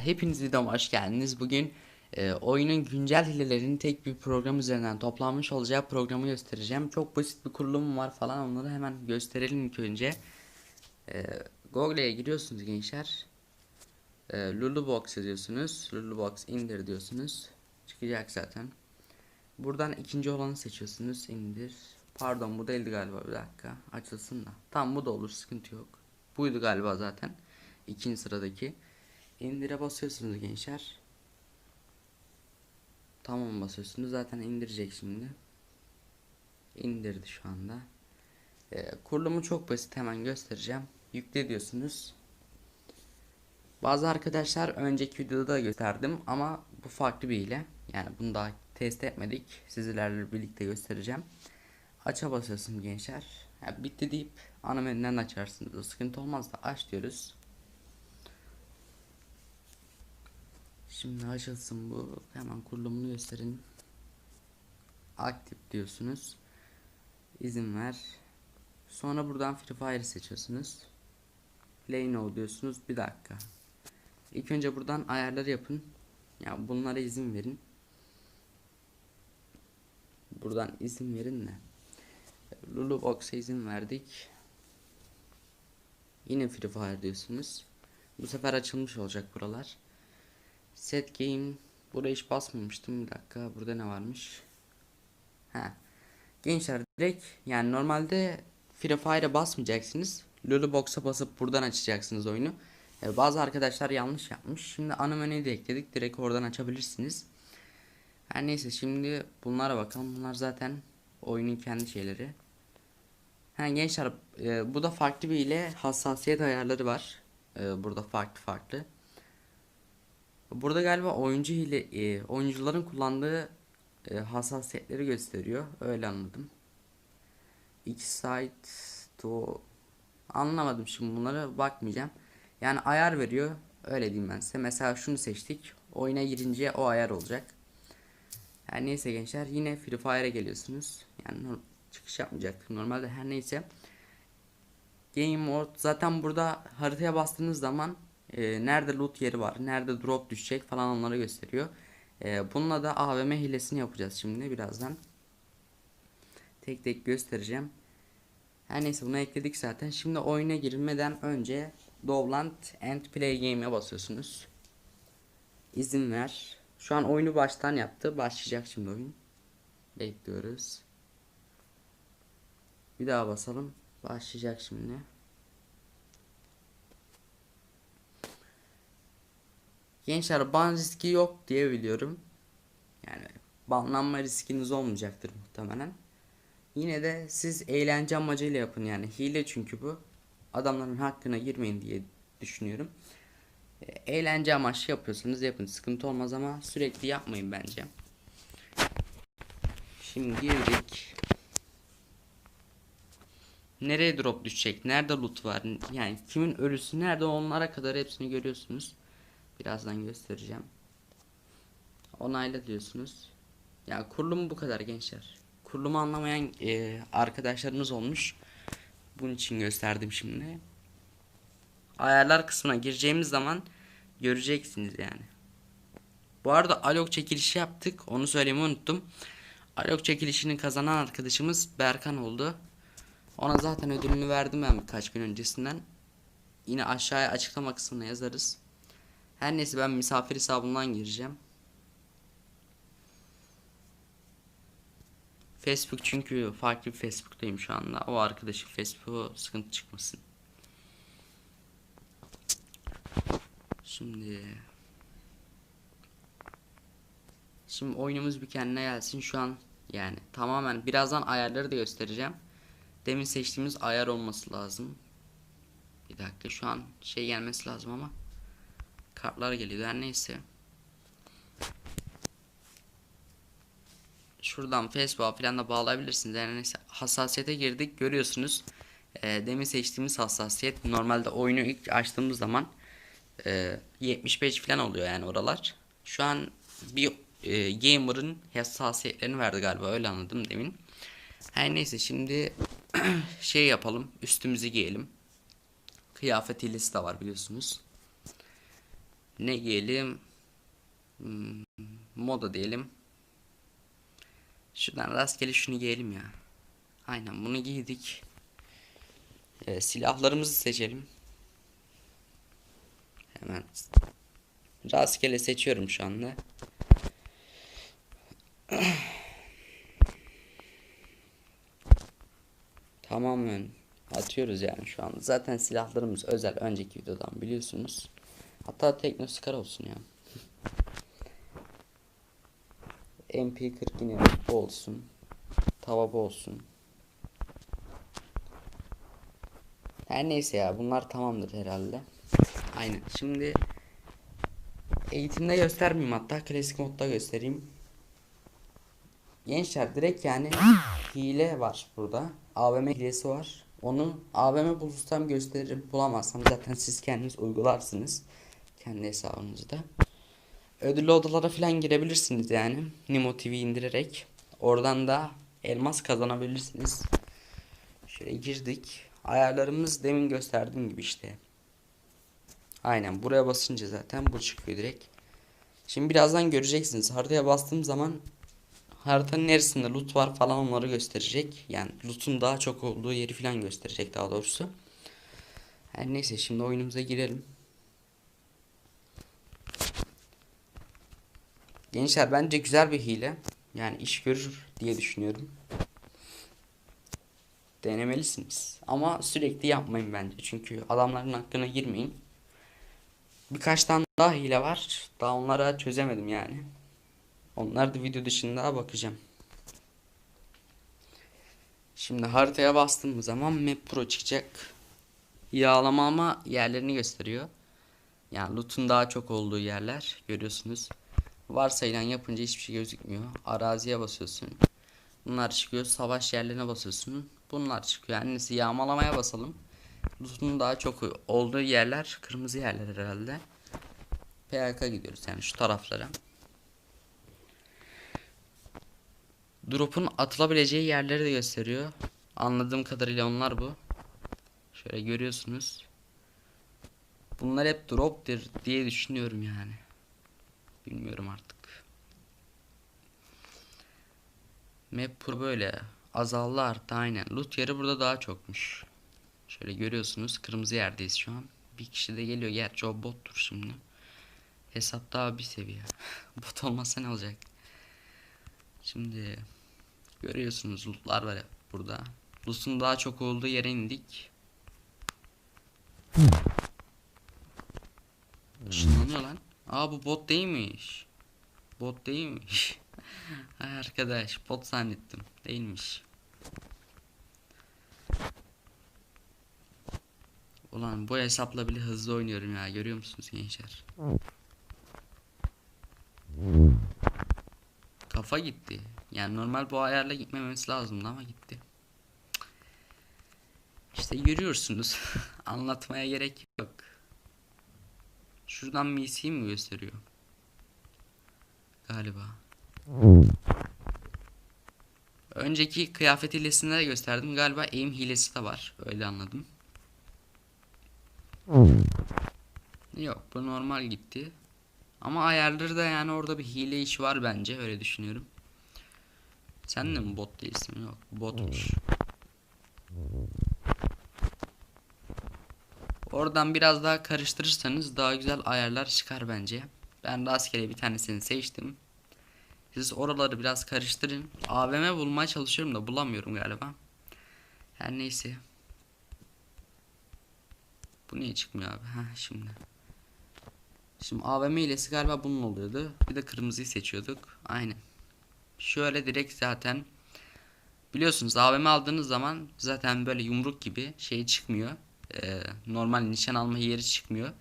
Hepiniz videoma hoş geldiniz. Bugün e, oyunun güncel hilelerini tek bir program üzerinden toplanmış olacağı programı göstereceğim. Çok basit bir kurulum var falan onları hemen gösterelim ilk önce. E, Google'ye giriyorsunuz gençler. E, Lulubox yazıyorsunuz. Lulubox indir diyorsunuz. Çıkacak zaten. Buradan ikinci olanı seçiyorsunuz. indir. Pardon bu değildi galiba bir dakika. Açılsın da. Tamam bu da olur sıkıntı yok. Buydu galiba zaten. İkinci sıradaki. İndire basıyorsunuz gençler. Tamam basıyorsunuz. Zaten indirecek şimdi. İndirdi şu anda. Ee, kurulumu çok basit. Hemen göstereceğim. Yükle diyorsunuz. Bazı arkadaşlar önceki videoda da gösterdim ama bu farklı bir hile. Yani bunu daha test etmedik. Sizlerle birlikte göstereceğim. Aça basıyorsun gençler. Ha, bitti deyip ana menüden açarsınız. O sıkıntı olmaz da aç diyoruz. Şimdi açılsın bu. Hemen kurulumunu gösterin. Aktif diyorsunuz. İzin ver. Sonra buradan Free Fire seçiyorsunuz. Play now diyorsunuz. Bir dakika. İlk önce buradan ayarları yapın. Ya bunlara izin verin. Buradan izin verin de. Lulubox'a izin verdik. Yine Free Fire diyorsunuz. Bu sefer açılmış olacak buralar. Set game. Buraya hiç basmamıştım. Bir dakika. Burada ne varmış? Ha. Gençler direkt yani normalde Free Fire'a basmayacaksınız. Lulubox'a basıp buradan açacaksınız oyunu. Ee, bazı arkadaşlar yanlış yapmış. Şimdi ana menüyü de ekledik. Direkt oradan açabilirsiniz. Her neyse şimdi bunlara bakalım. Bunlar zaten oyunun kendi şeyleri. Ha gençler e, bu da farklı bir ile hassasiyet ayarları var. E, burada farklı farklı. Burada galiba oyuncu ile e, oyuncuların kullandığı e, hassasiyetleri gösteriyor. Öyle anladım. X site to anlamadım şimdi bunlara bakmayacağım. Yani ayar veriyor. Öyle diyeyim ben size. Mesela şunu seçtik. Oyuna girince o ayar olacak. Her neyse gençler yine Free Fire'a geliyorsunuz. Yani çıkış yapmayacak. Normalde her neyse. Game mode zaten burada haritaya bastığınız zaman e, nerede loot yeri var, nerede drop düşecek falan onları gösteriyor. E, bununla da AVM hilesini yapacağız şimdi birazdan. Tek tek göstereceğim. Her neyse bunu ekledik zaten. Şimdi oyuna girilmeden önce Dovland and Play Game'e basıyorsunuz. İzin ver. Şu an oyunu baştan yaptı. Başlayacak şimdi oyun. Bekliyoruz. Bir daha basalım. Başlayacak şimdi. Gençler ban riski yok diye biliyorum. Yani banlanma riskiniz olmayacaktır muhtemelen. Yine de siz eğlence amacıyla yapın yani hile çünkü bu. Adamların hakkına girmeyin diye düşünüyorum. Eğlence amaçlı yapıyorsanız yapın sıkıntı olmaz ama sürekli yapmayın bence. Şimdi girdik. Nereye drop düşecek? Nerede loot var? Yani kimin ölüsü nerede onlara kadar hepsini görüyorsunuz. Birazdan göstereceğim. Onayla diyorsunuz. Ya kurulum bu kadar gençler. Kurulumu anlamayan e, arkadaşlarımız olmuş. Bunun için gösterdim şimdi. Ayarlar kısmına gireceğimiz zaman göreceksiniz yani. Bu arada alok çekilişi yaptık. Onu söylemeyi unuttum. Alok çekilişinin kazanan arkadaşımız Berkan oldu. Ona zaten ödülünü verdim ben birkaç gün öncesinden. Yine aşağıya açıklama kısmına yazarız. Her neyse ben misafir hesabından gireceğim. Facebook çünkü farklı bir Facebook'tayım şu anda. O arkadaşın Facebook'u sıkıntı çıkmasın. Şimdi Şimdi oyunumuz bir kendine gelsin. Şu an yani tamamen birazdan ayarları da göstereceğim. Demin seçtiğimiz ayar olması lazım. Bir dakika şu an şey gelmesi lazım ama kartlar geliyor her neyse. Şuradan Facebook'a falan da bağlayabilirsiniz. Yani neyse hassasiyete girdik görüyorsunuz. E, demin seçtiğimiz hassasiyet normalde oyunu ilk açtığımız zaman e, 75 falan oluyor yani oralar. Şu an bir e, gamer'ın hassasiyetlerini verdi galiba öyle anladım demin. Her neyse şimdi şey yapalım üstümüzü giyelim. Kıyafet hilesi de var biliyorsunuz. Ne giyelim? Hmm, moda diyelim. Şuradan rastgele şunu giyelim ya. Aynen bunu giydik. Ee, silahlarımızı seçelim. Hemen rastgele seçiyorum şu anda. Tamamen atıyoruz yani şu anda. Zaten silahlarımız özel önceki videodan biliyorsunuz. Hatta Teknoskar olsun ya. MP40 yine olsun. Tava bu olsun. Her neyse ya bunlar tamamdır herhalde. Aynen. Şimdi eğitimde göstermeyeyim hatta klasik modda göstereyim. Gençler direkt yani hile var burada. AVM hilesi var. Onu AVM bulursam gösteririm. Bulamazsam zaten siz kendiniz uygularsınız. Kendi hesabınızda. Ödüllü odalara falan girebilirsiniz yani. Nimo TV indirerek. Oradan da elmas kazanabilirsiniz. Şöyle girdik. Ayarlarımız demin gösterdiğim gibi işte. Aynen buraya basınca zaten bu çıkıyor direkt. Şimdi birazdan göreceksiniz. Haritaya bastığım zaman haritanın neresinde loot var falan onları gösterecek. Yani loot'un daha çok olduğu yeri falan gösterecek daha doğrusu. Her neyse şimdi oyunumuza girelim. Gençler bence güzel bir hile. Yani iş görür diye düşünüyorum. Denemelisiniz. Ama sürekli yapmayın bence. Çünkü adamların hakkına girmeyin. Birkaç tane daha hile var. Daha onlara çözemedim yani. Onlar da video dışında bakacağım. Şimdi haritaya bastığım zaman Map Pro çıkacak. Yağlama ama yerlerini gösteriyor. Yani loot'un daha çok olduğu yerler görüyorsunuz. Varsayılan yapınca hiçbir şey gözükmüyor. Araziye basıyorsun. Bunlar çıkıyor. Savaş yerlerine basıyorsun. Bunlar çıkıyor. Yani neyse yağmalamaya basalım. Loot'un daha çok olduğu yerler kırmızı yerler herhalde. PK gidiyoruz yani şu taraflara. Drop'un atılabileceği yerleri de gösteriyor. Anladığım kadarıyla onlar bu. Şöyle görüyorsunuz. Bunlar hep drop'tir diye düşünüyorum yani. Bilmiyorum artık. Map Pro böyle azaldı arttı aynen. Loot yeri burada daha çokmuş. Şöyle görüyorsunuz kırmızı yerdeyiz şu an. Bir kişi de geliyor gerçi o bottur şimdi. Hesap daha bir seviye. Bot olmasa ne olacak? Şimdi görüyorsunuz lootlar var burada. Loot'un daha çok olduğu yere indik. Işınlanıyor lan. Aa bu bot değilmiş. Bot değilmiş. Ay arkadaş bot zannettim. Değilmiş. Ulan bu hesapla bile hızlı oynuyorum ya görüyor musunuz gençler? Kafa gitti. Yani normal bu ayarla gitmemesi lazımdı ama gitti. İşte görüyorsunuz. Anlatmaya gerek yok. Şuradan MC'yi mi gösteriyor? Galiba. Önceki kıyafet hilesinde de gösterdim. Galiba aim hilesi de var. Öyle anladım. Yok bu normal gitti. Ama ayarları da yani orada bir hile işi var bence. Öyle düşünüyorum. Sen de mi bot değilsin? Yok botmuş. Oradan biraz daha karıştırırsanız daha güzel ayarlar çıkar bence. Ben rastgele bir tanesini seçtim. Siz oraları biraz karıştırın. AVM bulmaya çalışıyorum da bulamıyorum galiba. Her neyse. Bu niye çıkmıyor abi? Ha şimdi. Şimdi AVM ilesi galiba bunun oluyordu. Bir de kırmızıyı seçiyorduk. Aynen. Şöyle direkt zaten biliyorsunuz AVM aldığınız zaman zaten böyle yumruk gibi şey çıkmıyor. Ee, normal nişan alma yeri çıkmıyor.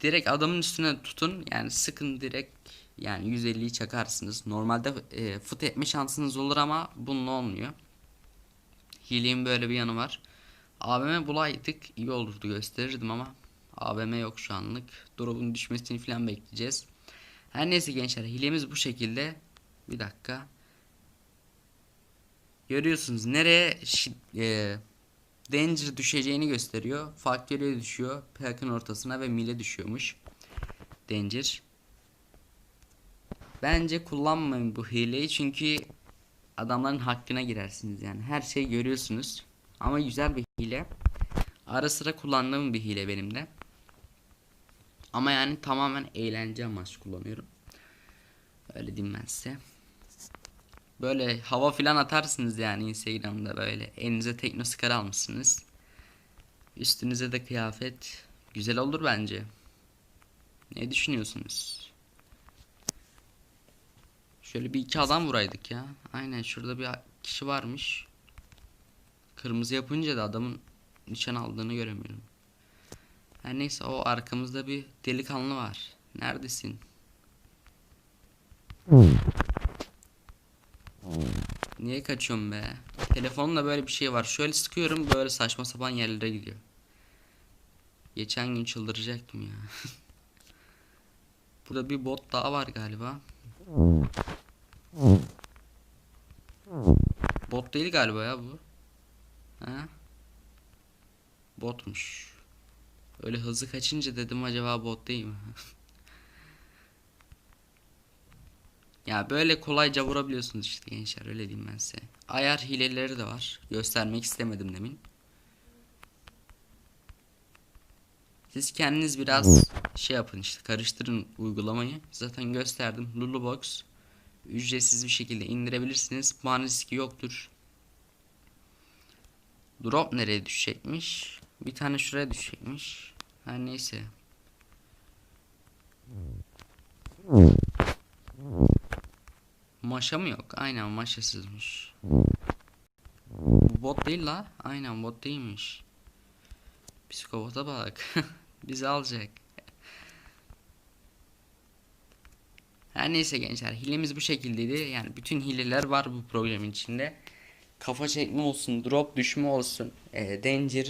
Direkt adamın üstüne tutun yani sıkın direkt yani 150'yi çakarsınız. Normalde e, fıt etme şansınız olur ama bunun olmuyor. Hilenin böyle bir yanı var. AVM bulaydık iyi olurdu gösterirdim ama AVM yok şu anlık. Drop'un düşmesini falan bekleyeceğiz. Her neyse gençler hilemiz bu şekilde. Bir dakika. Görüyorsunuz nereye e, danger düşeceğini gösteriyor. Factory'e düşüyor. Plakın ortasına ve mile düşüyormuş. Danger. Bence kullanmayın bu hileyi çünkü adamların hakkına girersiniz yani. Her şeyi görüyorsunuz. Ama güzel bir hile. Ara sıra kullandığım bir hile benim de. Ama yani tamamen eğlence amaçlı kullanıyorum. Öyle diyeyim ben size. Böyle hava filan atarsınız yani Instagram'da böyle. Elinize tekno sıkar almışsınız. Üstünüze de kıyafet. Güzel olur bence. Ne düşünüyorsunuz? Şöyle bir iki adam vuraydık ya. Aynen şurada bir kişi varmış. Kırmızı yapınca da adamın nişan aldığını göremiyorum. Her neyse o arkamızda bir delikanlı var. Neredesin? Niye kaçıyorum be? Telefonla böyle bir şey var. Şöyle sıkıyorum böyle saçma sapan yerlere gidiyor. Geçen gün çıldıracaktım ya. Burada bir bot daha var galiba. Bot değil galiba ya bu. Ha? Botmuş. Öyle hızlı kaçınca dedim acaba bot değil mi? ya böyle kolayca vurabiliyorsunuz işte gençler öyle diyeyim ben size. Ayar hileleri de var. Göstermek istemedim demin. Siz kendiniz biraz şey yapın işte karıştırın uygulamayı. Zaten gösterdim. Lulubox ücretsiz bir şekilde indirebilirsiniz. Puan riski yoktur. Drop nereye düşecekmiş? Bir tane şuraya düşecekmiş. Her neyse. Maşa mı yok? Aynen maşasızmış. Bu bot değil la. Aynen bot değilmiş. Psikopata bak. Bizi alacak. Her neyse gençler hilemiz bu şekildeydi. Yani bütün hileler var bu programın içinde. Kafa çekme olsun, drop düşme olsun, e, danger